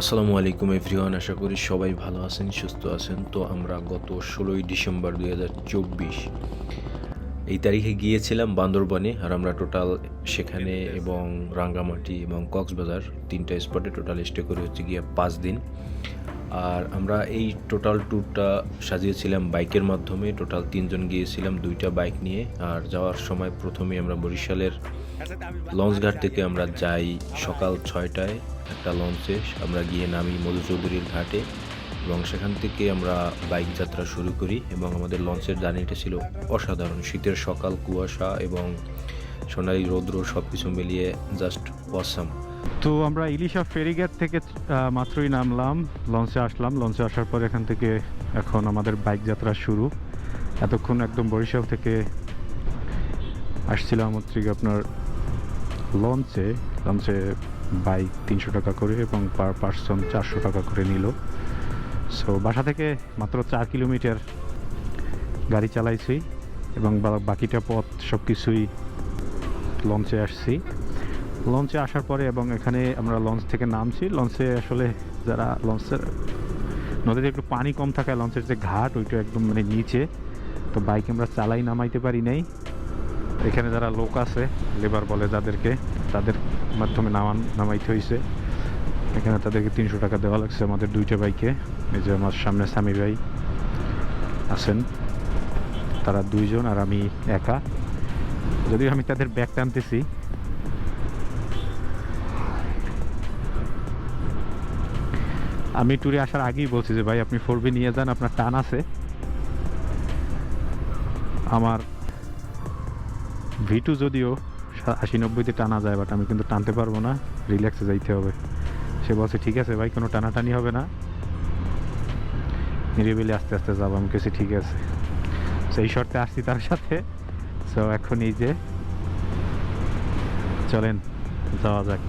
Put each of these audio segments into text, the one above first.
আসসালামু আলাইকুম এভরিওয়ান আশা করি সবাই ভালো আছেন সুস্থ আছেন। তো আমরা গত ষোলোই ডিসেম্বর দুই হাজার চব্বিশ এই তারিখে গিয়েছিলাম বান্দরবনে আর আমরা টোটাল সেখানে এবং রাঙ্গামাটি এবং কক্সবাজার তিনটা স্পটে টোটাল স্টে করে হচ্ছে গিয়ে পাঁচ দিন। আর আমরা এই টোটাল ট্যুরটা সাজিয়েছিলাম বাইকের মাধ্যমে টোটাল তিনজন গিয়েছিলাম দুইটা বাইক নিয়ে। আর যাওয়ার সময় প্রথমে আমরা বরিশালের লঞ্চঘাট থেকে আমরা যাই সকাল ছয়টায়। একটা লঞ্চে আমরা গিয়ে নামি মধু চৌধুরীর ঘাটে এবং সেখান থেকে আমরা বাইক যাত্রা শুরু করি এবং আমাদের লঞ্চের জার্নিটা ছিল অসাধারণ। শীতের সকাল, কুয়াশা এবং সোনালি রৌদ্র সব কিছু মিলিয়ে জাস্ট অসাম তো আমরা ইলিশা ফেরিঘাট থেকে মাত্রই নামলাম লঞ্চে আসলাম। লঞ্চে আসার পর এখান থেকে এখন আমাদের বাইক যাত্রা শুরু। এতক্ষণ একদম বরিশাল থেকে আসছিলাম হচ্ছে আপনার লঞ্চে লঞ্চে বাইক তিনশো টাকা করে এবং পার পার্সন চারশো টাকা করে নিল। সো বাসা থেকে মাত্র চার কিলোমিটার গাড়ি চালাইছি এবং বাকিটা পথ সব কিছুই লঞ্চে আসছি। লঞ্চে আসার পরে এবং এখানে আমরা লঞ্চ থেকে নামছি। লঞ্চে আসলে যারা লঞ্চের, নদীতে একটু পানি কম থাকায় লঞ্চের যে ঘাট, ওইটা একদম মানে নিচে। তো বাইক আমরা চালাই নামাইতে পারি নাই। এখানে যারা লোক আছে লেবার বলে যাদেরকে তাদের মাধ্যমে নামান, নামাইতে হয়েছে এখানে তাদেরকে তিনশো টাকা দেওয়া লাগছে আমাদের দুইটা বাইকে এই যে আমার সামনে স্বামী ভাই আছেন, তারা দুইজন আর আমি একা। যদিও আমি তাদের ব্যাগ টানতেছি। আমি ট্যুরে আসার আগেই বলছি যে, ভাই, আপনি ফোর নিয়ে যান, আপনার টান আছে। আমার ভিটু যদিও আশি নব্বইতে টানা যায় বাট আমি কিন্তু টানতে পারব না। রিল্যাক্সে যাইতে হবে। সে বলছে, ঠিক আছে ভাই, কোনো টানাটানি হবে না। নিরিবিলি আস্তে আস্তে যাব, আমি কেছি ঠিক আছে। সেই শর্তে আসছি তার সাথে। সো এখন এই যে চলেন, যাওয়া যাক।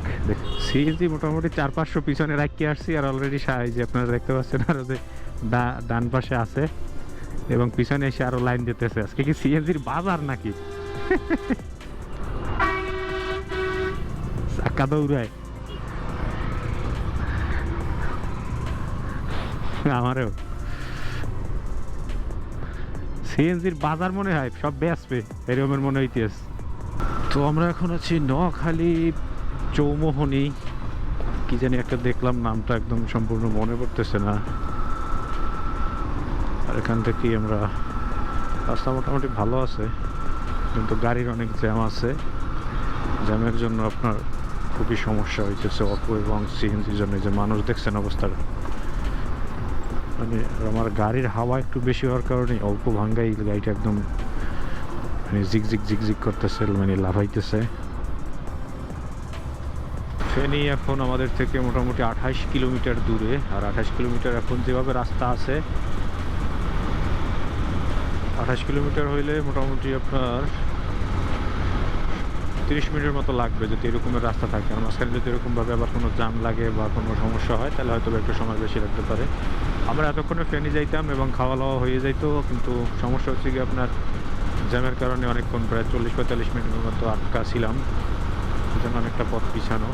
সিএনজি মোটামুটি চার পাঁচশো পিছনে রাখিয়ে আসছি, আর অলরেডি এই যে আপনারা দেখতে পাচ্ছেন আরও যে ডান পাশে আছে, এবং পিছনে এসে আরও লাইন দিতেছে। আজকে কি সিএনজির বাজার নাকি? আমারও সিএনজির বাজার মনে হয় সব বেসবে মনে হইতেছে তো আমরা এখন আছি নোয়াখালী চৌমোহনী। কি জানি একটা দেখলাম, নামটা একদম সম্পূর্ণ মনে পড়তেছে না। আর এখান থেকে আমরা রাস্তা মোটামুটি ভালো আছে। কিন্তু গাড়ির অনেক জ্যাম আছে। জ্যামের জন্য আপনার খুবই সমস্যা হইতেছে অটো এবং সিএনজির জন্য। যে মানুষ দেখছেন অবস্থাটা। মানে আমার গাড়ির হাওয়া একটু বেশি হওয়ার কারণে অল্প ভাঙ্গাই গাড়িটা একদম মানে জিগ জিগ জিগ জিগ করতেছে মানে লাভাইতেছে ফেনি এখন আমাদের থেকে মোটামুটি আঠাশ কিলোমিটার দূরে। আর আঠাশ কিলোমিটার এখন যেভাবে রাস্তা আছে আঠাশ কিলোমিটার হইলে মোটামুটি আপনার তিরিশ মিনিটের মতো লাগবে যদি এরকমের রাস্তা থাকে। আর মাঝখানে যদি এরকমভাবে আবার কোনো জাম লাগে বা কোনো সমস্যা হয়, তাহলে হয়তো একটু সময় বেশি লাগতে পারে। আমরা এতক্ষণে ফেনি যাইতাম এবং খাওয়া দাওয়া হয়ে যাইতো, কিন্তু সমস্যা হচ্ছে কি আপনার জ্যামের কারণে অনেকক্ষণ প্রায় চল্লিশ পঁয়তাল্লিশ মিনিটের মতো আটকা ছিলাম সেজন্য অনেকটা পথ পিছানো।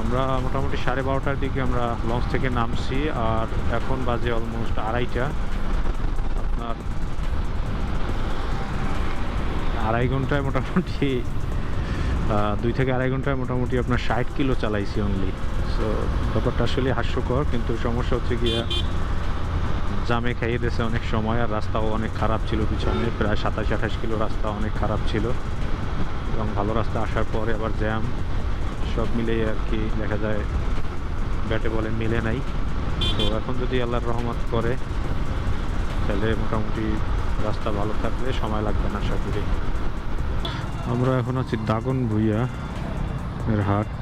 আমরা মোটামুটি সাড়ে বারোটার দিকে আমরা লঞ্চ থেকে নামছি, আর এখন বাজে অলমোস্ট আড়াইটা। আড়াই ঘন্টায় মোটামুটি দুই থেকে আড়াই ঘন্টায় মোটামুটি আপনার ষাট কিলো চালাইছি অনলি সো ব্যাপারটা আসলে হাস্যকর, কিন্তু সমস্যা হচ্ছে গিয়া জামে খাইয়ে দিয়েছে অনেক সময়, আর রাস্তাও অনেক খারাপ ছিল পিছনে, প্রায় সাতাশ, আঠাশ কিলো রাস্তা অনেক খারাপ ছিল। এবং ভালো রাস্তা আসার পরে আবার জ্যাম, সব মিলেই আর কি দেখা যায়, ব্যাটে বলে মিলে নাই। তো এখন যদি আল্লাহর রহমত করে, তাহলে মোটামুটি রাস্তা ভালো থাকলে সময় লাগবে না আশা করি আমরা এখন আছি দাগন ভুইয়া এর হাট।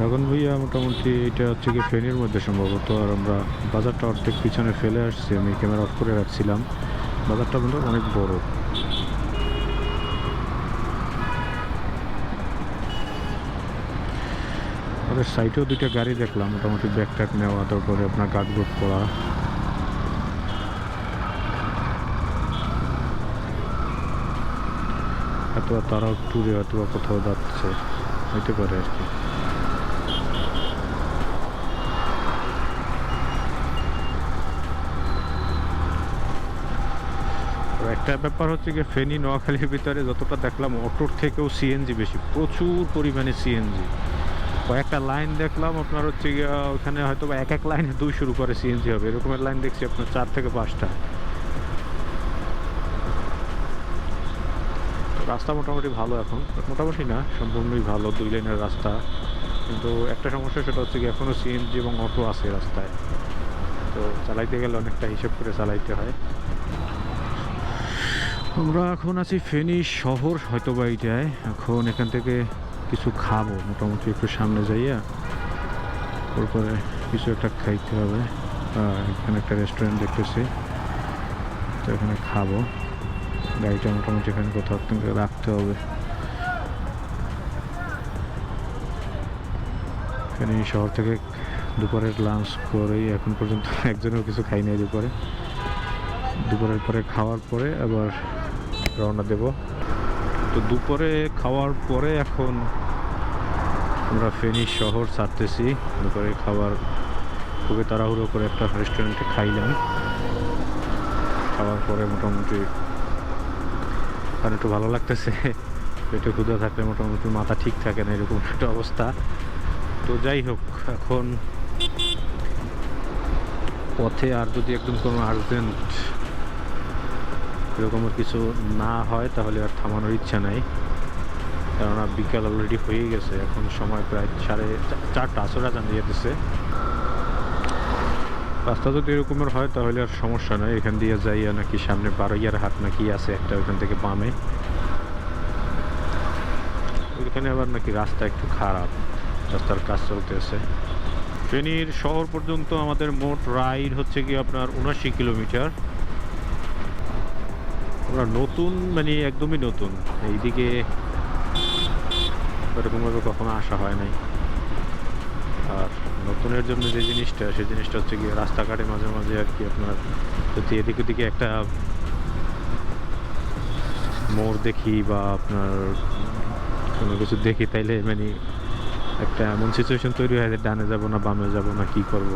দাগন ভুইয়া মোটামুটি এটা হচ্ছে কি ফেনীর মধ্যে সম্ভবত, আর আমরা বাজারটা অর্ধেক পিছনে ফেলে আসছি, আমি ক্যামেরা অফ করে রাখছিলাম। বাজারটা কিন্তু অনেক বড়। ওদের সাইটেও দুইটা গাড়ি দেখলাম, মোটামুটি ব্যাগ ট্যাগ নেওয়া, তারপরে আপনার গার্ডবোর্ড পড়া অথবা তারাও ট্যুরে অথবা কোথাও যাচ্ছে, হইতে পারে আর কি। একটা ব্যাপার হচ্ছে গিয়ে ফেনি, নোয়াখালীর ভিতরে যতটা দেখলাম, অটোর থেকেও সিএনজি বেশি, প্রচুর পরিমাণে সিএনজি কয়েকটা লাইন দেখলাম, আপনার হচ্ছে গিয়ে ওখানে হয়তো এক এক লাইনে শুরু করে সিএনজি হবে, এরকমের লাইন দেখছি আপনার চার থেকে পাঁচটা। রাস্তা মোটামুটি ভালো এখন মোটামুটি না, সম্পূর্ণই ভালো, দুই লাইনের রাস্তা। কিন্তু একটা সমস্যা সেটা হচ্ছে কি এখনও সিএনজি এবং অটো আছে রাস্তায়। তো চালাইতে গেলে অনেকটা হিসেব করে চালাইতে হয়। আমরা এখন আছি ফেনী শহর হয়তো বা এইটায়। এখন এখান থেকে কিছু খাব, মোটামুটি একটু সামনে যাইয়া। তারপরে কিছু একটা খাইতে হবে। এখানে একটা রেস্টুরেন্ট দেখতেছি। তো এখানে খাব। গাড়িটা মোটামুটি এখানে কোথাও একটা রাখতে হবে। এখানে এই শহর থেকে দুপুরের লাঞ্চ করেই এখন পর্যন্ত একজনেও কিছু খাই নাই দুপুরে। দুপুরের পরে খাওয়ার পরে আবার রওনা দেব। তো দুপুরে খাওয়ার পরে এখন আমরা ফেনী শহর ছাড়তেছি। দুপুরে খাবার খুবই তাড়াহুড়ো করে একটা রেস্টুরেন্টে খাইলাম। খাওয়ার পরে মোটামুটি আর একটু ভালো লাগতেছে। পেটে ক্ষুধা থাকলে মোটামুটি মাথা ঠিক থাকে না, এরকম একটা অবস্থা। তো যাই হোক, এখন পথে আর যদি একদম কোনো আর্জেন্ট এরকমের কিছু না হয়, তাহলে আর থামানোর ইচ্ছা নাই। কেননা বিকাল অলরেডি হয়ে গেছে, এখন সময় প্রায় সাড়ে চারটা আসরা জানিয়ে যেতেছে রাস্তা যদি এরকমের হয়, তাহলে আর সমস্যা নাই। এখান দিয়ে যাইয়া নাকি সামনে বারোইয়ার হাট নাকি আছে একটা, ওইখান থেকে বামে। ওইখানে আবার নাকি রাস্তা একটু খারাপ, রাস্তার কাজ চলতেছে। ফেনীর শহর পর্যন্ত আমাদের মোট রাইড হচ্ছে কি আপনার উনাশি কিলোমিটার। আমরা নতুন মানে একদমই নতুন। এইদিকে এরকমভাবে কখনো আসা হয় নাই। আর নতুনের জন্য যে জিনিসটা সেই জিনিসটা হচ্ছে কি রাস্তাঘাটে মাঝে মাঝে আর কি আপনার যদি এদিক ওদিকে একটা মোড় দেখি বা আপনার কোনো কিছু দেখি, তাইলে মানে একটা এমন সিচুয়েশন তৈরি হয় যে ডানে যাব না, বামে যাব না, কি করব?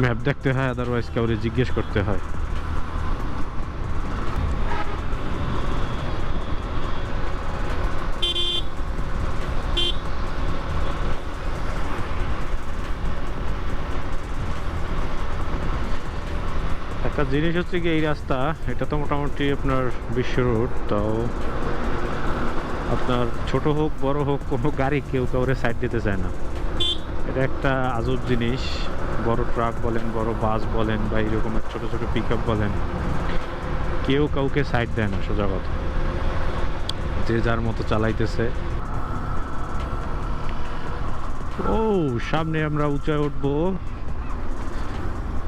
ম্যাপ দেখতে হয় আদারওয়াইজ কাউরে জিজ্ঞেস করতে হয়। একটা জিনিস হচ্ছে কি, এই রাস্তা, এটা তো মোটামুটি আপনার বিশ্ব রোড, তাও আপনার ছোট হোক, বড় হোক, কোনো গাড়ি কেউ কাউরে সাইড দিতে চায় না। এটা একটা আজব জিনিস, বড় ট্রাক বলেন, বড় বাস বলেন, বা এরকম ছোট ছোট পিক বলেন, কেউ কাউকে সাইড দেয় না, সোজা কথা। যে যার মতো চালাইতেছে। ও, সামনে আমরা উঁচায় উঠবো।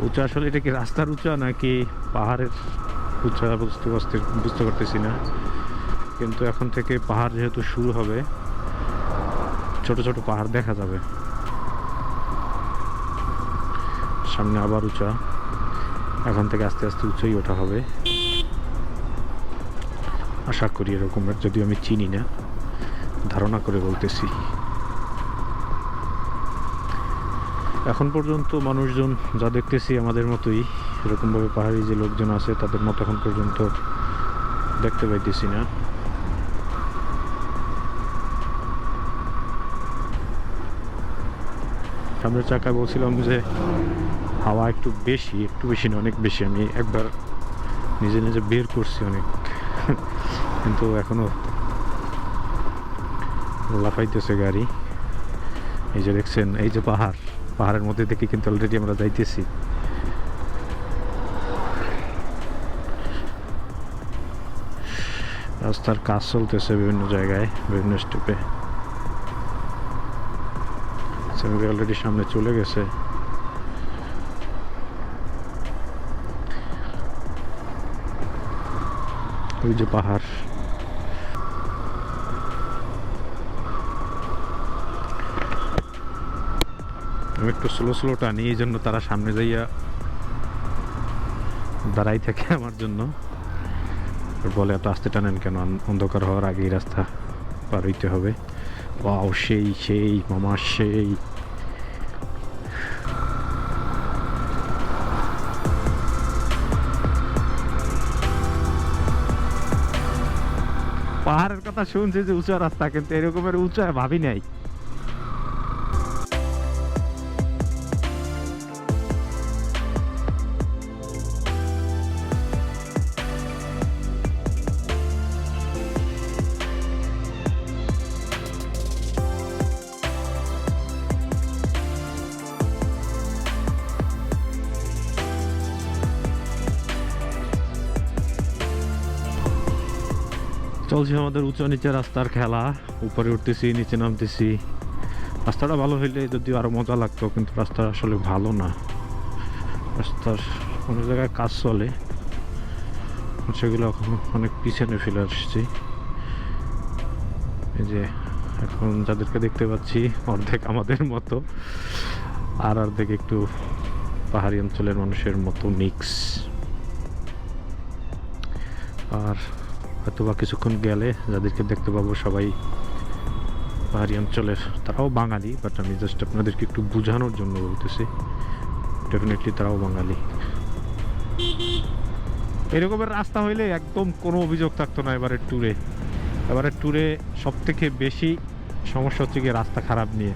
উঁচা আসলে এটা কি রাস্তার উঁচা নাকি পাহাড়ের উঁচা বুঝতে বুঝতে বুঝতে পারতেছি না। কিন্তু এখন থেকে পাহাড় যেহেতু শুরু হবে, ছোট ছোট পাহাড় দেখা যাবে। সামনে আবার উঁচা। এখন থেকে আস্তে আস্তে উঁচাই ওঠা হবে। আশা করি এরকমের যদিও আমি চিনি না। ধারণা করে বলতেছি। এখন পর্যন্ত মানুষজন যা দেখতেছি আমাদের মতোই, এরকমভাবে পাহাড়ি যে লোকজন আছে, তাদের মতো এখন পর্যন্ত দেখতে পাইতেছি না। সামনের চাকায় বলছিলাম যে, হাওয়া একটু বেশি একটু বেশি না, অনেক বেশি। আমি একবার নিজে নিজে বের করছি অনেক। কিন্তু এখনও লাফাইতেছে গাড়ি। এই যে দেখছেন, এই যে পাহাড়। পাহাড়ের মধ্যে থেকে কিন্তু অলরেডি আমরা যাইতেছি। রাস্তার কাজ চলতেছে বিভিন্ন জায়গায়, বিভিন্ন স্টেপে অলরেডি সামনে চলে গেছে। ওই যে পাহাড়। স্লো স্লো টানি এই জন্য তারা সামনে যাইয়া দাঁড়াই থাকে আমার জন্য। বলে, এত আসতে টানেন কেন? অন্ধকার হওয়ার আগেই রাস্তা পার হইতে হবে। ও সেই সেই, মামা, সেই। পাহাড়ের কথা শুনছি যে উঁচা রাস্তা, কিন্তু এরকমের উঁচা ভাবি নাই। চলছে আমাদের উঁচু নিচে রাস্তার খেলা। উপরে উঠতেছি, নিচে নামতেছি। রাস্তাটা ভালো হইলে যদিও আরও মজা লাগতো, কিন্তু রাস্তা আসলে ভালো না। রাস্তার অনেক জায়গায় কাজ চলে। সেগুলো এখন অনেক পিছনে ফেলে আসছি। এই যে এখন যাদেরকে দেখতে পাচ্ছি, অর্ধেক আমাদের মতো। আর অর্ধেক একটু পাহাড়ি অঞ্চলের মানুষের মতো মিক্স আর হয়তো বা কিছুক্ষণ গেলে যাদেরকে দেখতে পাবো সবাই পাহাড়ি অঞ্চলের, তারাও বাঙালি বাট আমি জাস্ট আপনাদেরকে একটু বোঝানোর জন্য বলতেছি। ডেফিনেটলি তারাও বাঙালি। এরকমের রাস্তা হইলে একদম কোনো অভিযোগ থাকতো না এবারের ট্যুরে এবারের ট্যুরে সব থেকে বেশি সমস্যা হচ্ছে গিয়ে রাস্তা খারাপ নিয়ে।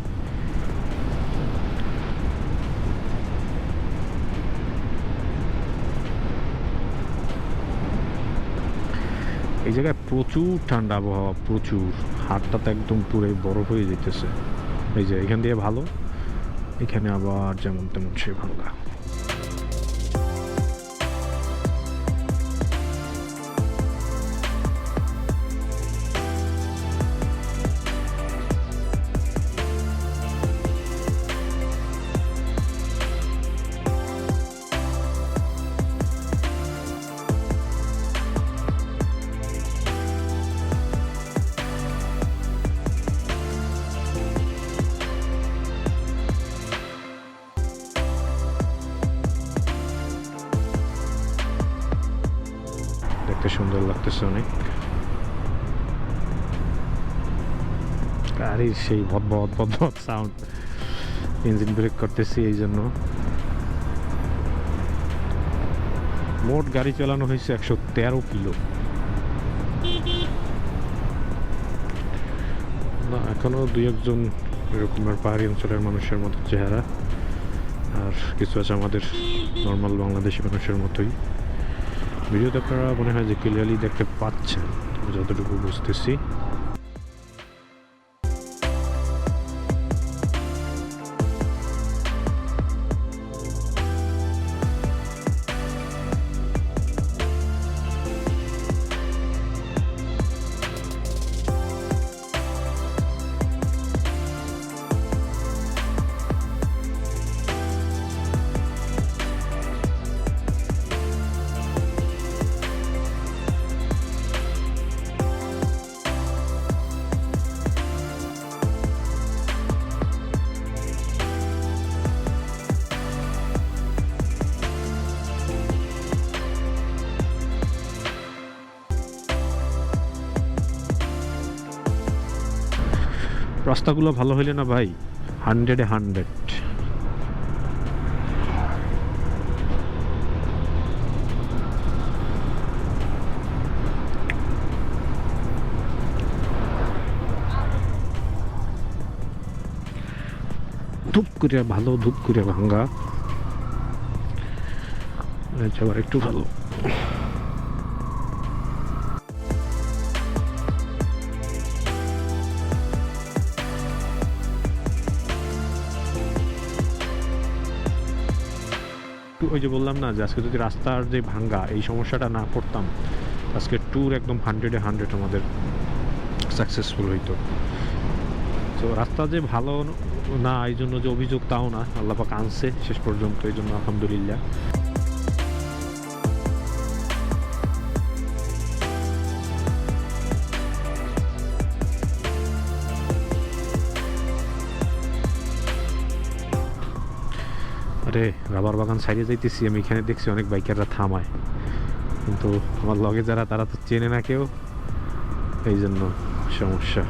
এই জায়গায় প্রচুর ঠান্ডা আবহাওয়া, প্রচুর। হাটটা তো একদম পুরো বরফ হয়ে যেতেছে এই যে, এখান দিয়ে ভালো, এখানে আবার যেমন তেমন সে ভাঙ্গা সুন্দর লাগতেছে অনেক। গাড়ির সেই ভদভদ ভদভদ সাউন্ড ইঞ্জিন ব্রেক করতেছি এই জন্য। মোট গাড়ি চালানো হয়েছে একশো তেরো কিলো। না, এখনও দুই একজন এরকমের পাহাড়ি অঞ্চলের মানুষের মতো চেহারা। আর কিছু আছে আমাদের নর্মাল বাংলাদেশি মানুষের মতোই। ভিডিওতে আপনারা মনে হয় যে ক্লিয়ারলি দেখতে পাচ্ছেন। যতটুকু বুঝতেছি। রাস্তাগুলো ভালো হইলে না ভাই? হান্ড্রেডে হান্ড্রেড। ধূপ করে ভালো, ধূপ করে ভাঙ্গা। আবার একটু ভালো। ওই যে বললাম না যে আজকে যদি রাস্তার যে ভাঙ্গা, এই সমস্যাটা না করতাম আজকে ট্যুর একদম হান্ড্রেডে হান্ড্রেড আমাদের সাকসেসফুল হইতো। তো রাস্তা যে ভালো না, এই জন্য যে অভিযোগ তাও না আল্লাপাক আনছে শেষ পর্যন্ত, এই জন্য আলহামদুলিল্লাহ। আরে, রাবার বাগান সাইডে যাইতেছি, আমি এখানে দেখছি অনেক বাইকাররা থামায়। কিন্তু আমার লগে যারা, তারা তো চেনে না কেউ। এই জন্য সমস্যা।